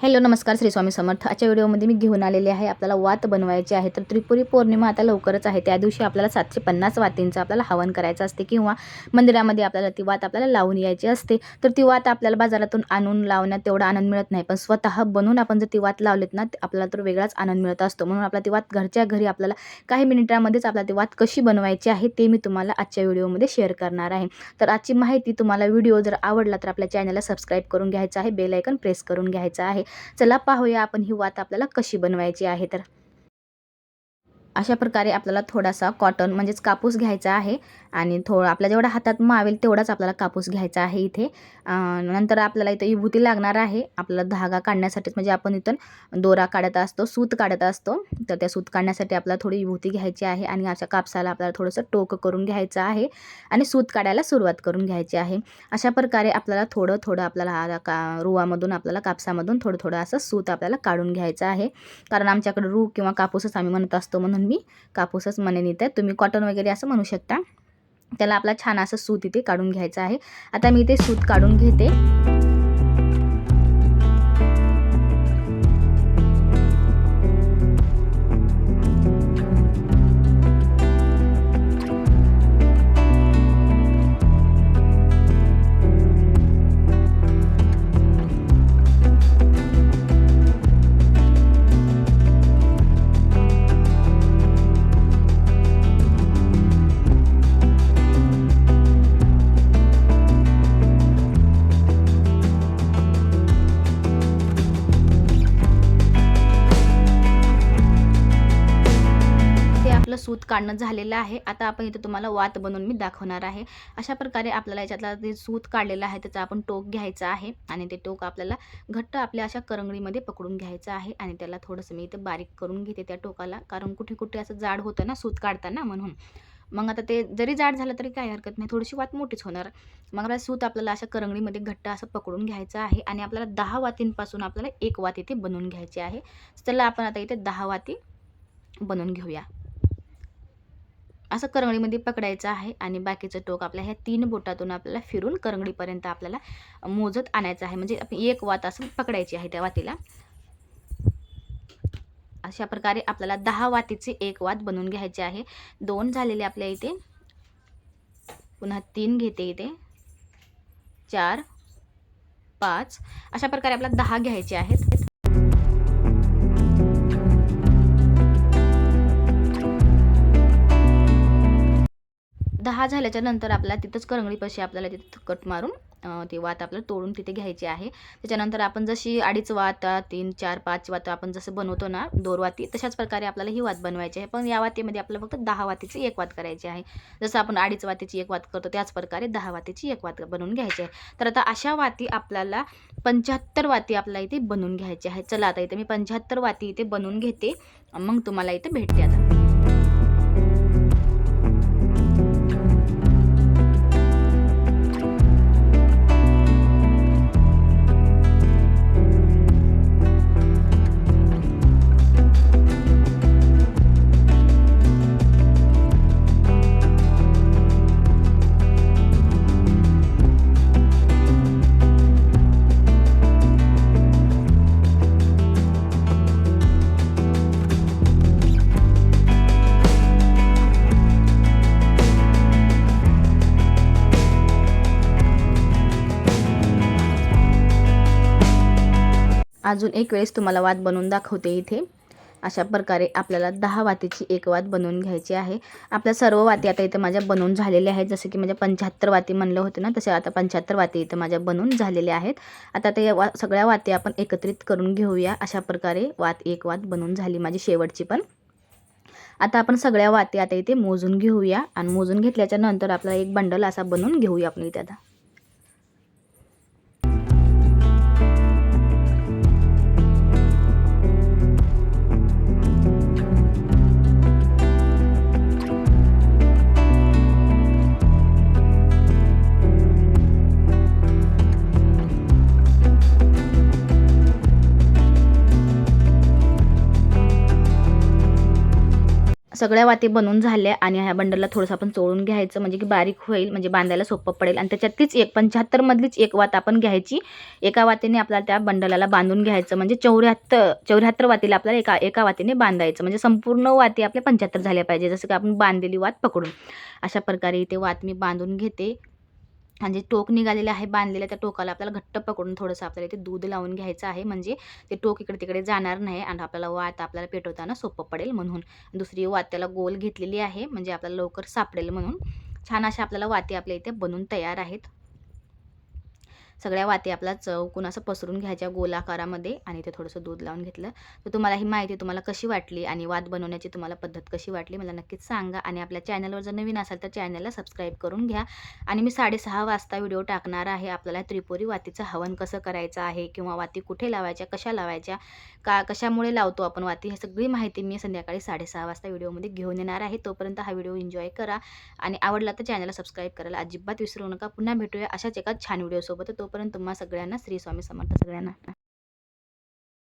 Hello नमस्कार श्री स्वामी समर्थ. आजच्या व्हिडिओमध्ये मी घेऊन आलेले आहे आपल्याला वात बनवायचे आहे. तर त्रिपुरी पौर्णिमा आता लवकरच आहे. त्या दिवशी आपल्याला सातशे पन्नास वातींचं आपल्याला हवन करायचं असते किंवा मंदिरामध्ये आपल्याला ती वात आपल्याला लावून यायची असते. तर ती वात आपल्याला बाजारातून आणून लावण्यात तेवढा आनंद मिळत नाही. पण स्वतः बनवून आपण जर ती वात लावलीत ना आपल्याला तर वेगळाच आनंद मिळत असतो. म्हणून आपला ती वात घरच्या घरी आपल्याला काही मिनिटांमध्येच आपल्याला ती वात कशी बनवायची आहे ते मी तुम्हाला आजच्या व्हिडिओमध्ये शेअर करणार आहे. तर आजची माहिती तुम्हाला व्हिडिओ जर आवडला तर आपल्या चॅनलला सबस्क्राईब करून घ्यायचा आहे. बेल आयकन प्रेस करून घ्यायचं आहे. चला पाहूया आपण ही वात आपल्याला कशी बनवायची आहे तर. अशा प्रकारे आपल्याला थोडासा कॉटन म्हणजेच कापूस घ्यायचा आहे आणि थोडं आपल्या जेवढा हातात मावेल तेवढाच आपल्याला कापूस घ्यायचा आहे इथे. नंतर आपल्याला इथं विभूती लागणार आहे. आपल्याला धागा काढण्यासाठीच म्हणजे आपण इथं दोरा काढत असतो सूत काढत असतो. तर त्या सूत काढण्यासाठी आपल्याला थोडी विभूती घ्यायची आहे आणि अशा कापसाला आपल्याला थोडंसं टोक करून घ्यायचं आहे आणि सूत काढायला सुरुवात करून घ्यायची आहे. अशा प्रकारे आपल्याला थोडं थोडं आपल्याला हा का रुवामधून आपल्याला कापसामधून थोडं थोडं असं सूत आपल्याला काढून घ्यायचं आहे. कारण आमच्याकडे रू किंवा कापूसच आम्ही म्हणत असतो म्हणून मी कापूसच म्हणेन इथे तुम्ही कॉटन वगैरे असं म्हणू शकता. त्याला आपला छान असं सूत इथे काढून घ्यायचं आहे. आता मी इथे सूत काढून घेते. काढणं झालेलं आहे. आता आपण इथं तुम्हाला वात बनवून मी दाखवणार आहे. अशा प्रकारे आपल्याला याच्यातला जे सूत काढलेलं आहे त्याचा आपण टोक घ्यायचा आहे आणि ते टोक आपल्याला घट्ट आपल्या अशा करंगडीमध्ये पकडून घ्यायचं आहे आणि त्याला थोडंसं मी इथं बारीक करून घेते त्या टोकाला. कारण कुठे कुठे असं जाड होतं ना सूत काढताना म्हणून. मग आता ते जरी जाड झालं तरी काही हरकत नाही. थोडीशी वात मोठीच होणार. मग आपला सूत आपल्याला अशा करंगळीमध्ये घट्ट असं पकडून घ्यायचं आहे आणि आपल्याला दहा वातींपासून आपल्याला एक वात इथे बनवून घ्यायची आहे. चला आपण आता इथे दहा वाती बनवून घेऊया. असं करंगळीमध्ये पकडायचं आहे आणि बाकीचं टोक आपल्या ह्या तीन बोटातून आपल्याला फिरून करंगळीपर्यंत आपल्याला मोजत आणायचं आहे. म्हणजे आपण एक वात असं पकडायची आहे त्या वातीला. अशा प्रकारे आपल्याला दहा वातीचे एक वात बनवून घ्यायचे आहे. दोन झालेले आपल्या इथे. पुन्हा तीन घेते इथे. चार पाच. अशा प्रकारे आपल्याला दहा घ्यायचे आहेत. दहा झाल्याच्यानंतर आपल्याला तिथंच करंगळीपाशी आपल्याला तिथं कट मारून ती वात आपल्याला तोडून तिथे घ्यायची आहे. त्याच्यानंतर आपण जशी अडीच वात तीन चार पाच वात आपण जसं बनवतो ना दोर वाती तशाच प्रकारे आपल्याला ही वात बनवायची आहे. पण या वातीमध्ये आपल्याला फक्त दहा वातीची एक वात करायची आहे. जसं आपण अडीच वातीची एक वात करतो त्याच प्रकारे दहा वातीची एक वात बनवून घ्यायची आहे. तर आता अशा वाती आपल्याला पंच्याहत्तर वाती आपल्याला इथे बनवून घ्यायची आहे. चला आता इथे मी पंच्याहत्तर वाती इथे बनवून घेते. मग तुम्हाला इथे भेटते आता. अजून एक वेळेस तुम्हाला वात बनवून दाखवते इथे. अशा प्रकारे आपल्याला दहा वातीची एक वात बनवून घ्यायची आहे. आपल्या सर्व वाती आता इथं माझ्या बनवून झालेल्या आहेत. जसं की माझ्या पंच्याहत्तर वाती म्हणलं होतं ना तसे आता पंच्याहत्तर वाती इथं माझ्या बनवून झालेल्या आहेत. आता ते वा सगळ्या वाती आपण एकत्रित करून घेऊया. अशा प्रकारे वात एक वात बनवून झाली माझी शेवटची पण. आता आपण सगळ्या वाती आता इथे मोजून घेऊया. आणि मोजून घेतल्याच्या नंतर आपला एक बंडल असा बनवून घेऊया आपण इथे आता. सगळ्या वाती बनवून झाल्या आणि ह्या बंडलला थोडंसं आपण चोळून घ्यायचं. म्हणजे की बारीक होईल म्हणजे बांधायला सोपं पडेल. आणि त्याच्यातलीच एक पंच्याहत्तरमधलीच एक वात आपण घ्यायची. एका वातीने आपल्याला त्या बंडलाला बांधून घ्यायचं. म्हणजे चौऱ्याहत्तर चौऱ्याहत्तर वातीला आपल्याला एका एका वातीने बांधायचं. म्हणजे संपूर्ण वाती आपल्या पंच्याहत्तर झाल्या पाहिजे. जसं की आपण बांधलेली वात पकडून. अशा प्रकारे इथे वात मी बांधून घेते. आणि जे टोक निघालेलं आहे बांधलेलं त्या टोकाला आपल्याला घट्ट पकडून थोडंसं आपल्याला इथे दूध लावून घ्यायचं आहे. म्हणजे ते टोक इकडे तिकडे जाणार नाही आणि आपल्याला वात आपल्याला पेटवताना सोपं पडेल म्हणून. दुसरी वात त्याला गोल घेतलेली आहे. म्हणजे आपल्याला लवकर सापडेल म्हणून. छान अशा आपल्याला वाती आपल्या इथे बनून तयार आहेत. सगळ्या वाती आपला चौकून असं पसरून घ्यायच्या गोलाकारामध्ये आणि ते थोडंसं दूध लावून घेतलं. तर तुम्हाला ही माहिती तुम्हाला कशी वाटली आणि वात बनवण्याची तुम्हाला पद्धत कशी वाटली मला नक्कीच सांगा आणि आपल्या चॅनलवर जर नवीन असाल तर चॅनलला सबस्क्राईब करून घ्या. आणि मी साडेसहा वाजता व्हिडिओ टाकणार आहे आपल्याला त्रिपुरी वातीचं हवन कसं करायचं आहे किंवा वाती कुठे लावायच्या कशा लावायच्या का कशामुळे लावतो आपण वाती हे सगळी माहिती मी संध्याकाळी साडेसहा वाजता व्हिडिओमध्ये घेऊन येणार आहे. तोपर्यंत हा व्हिडिओ एन्जॉय करा आणि आवडला तर चॅनलला सबस्क्राईब करायला अजिबात विसरू नका. पुन्हा भेटूया अशाच एका छान व्हिडिओसोबत. तो तोपर्यंत तुम्हा सगळ्यांना श्री स्वामी समर्थ सगळ्यांना.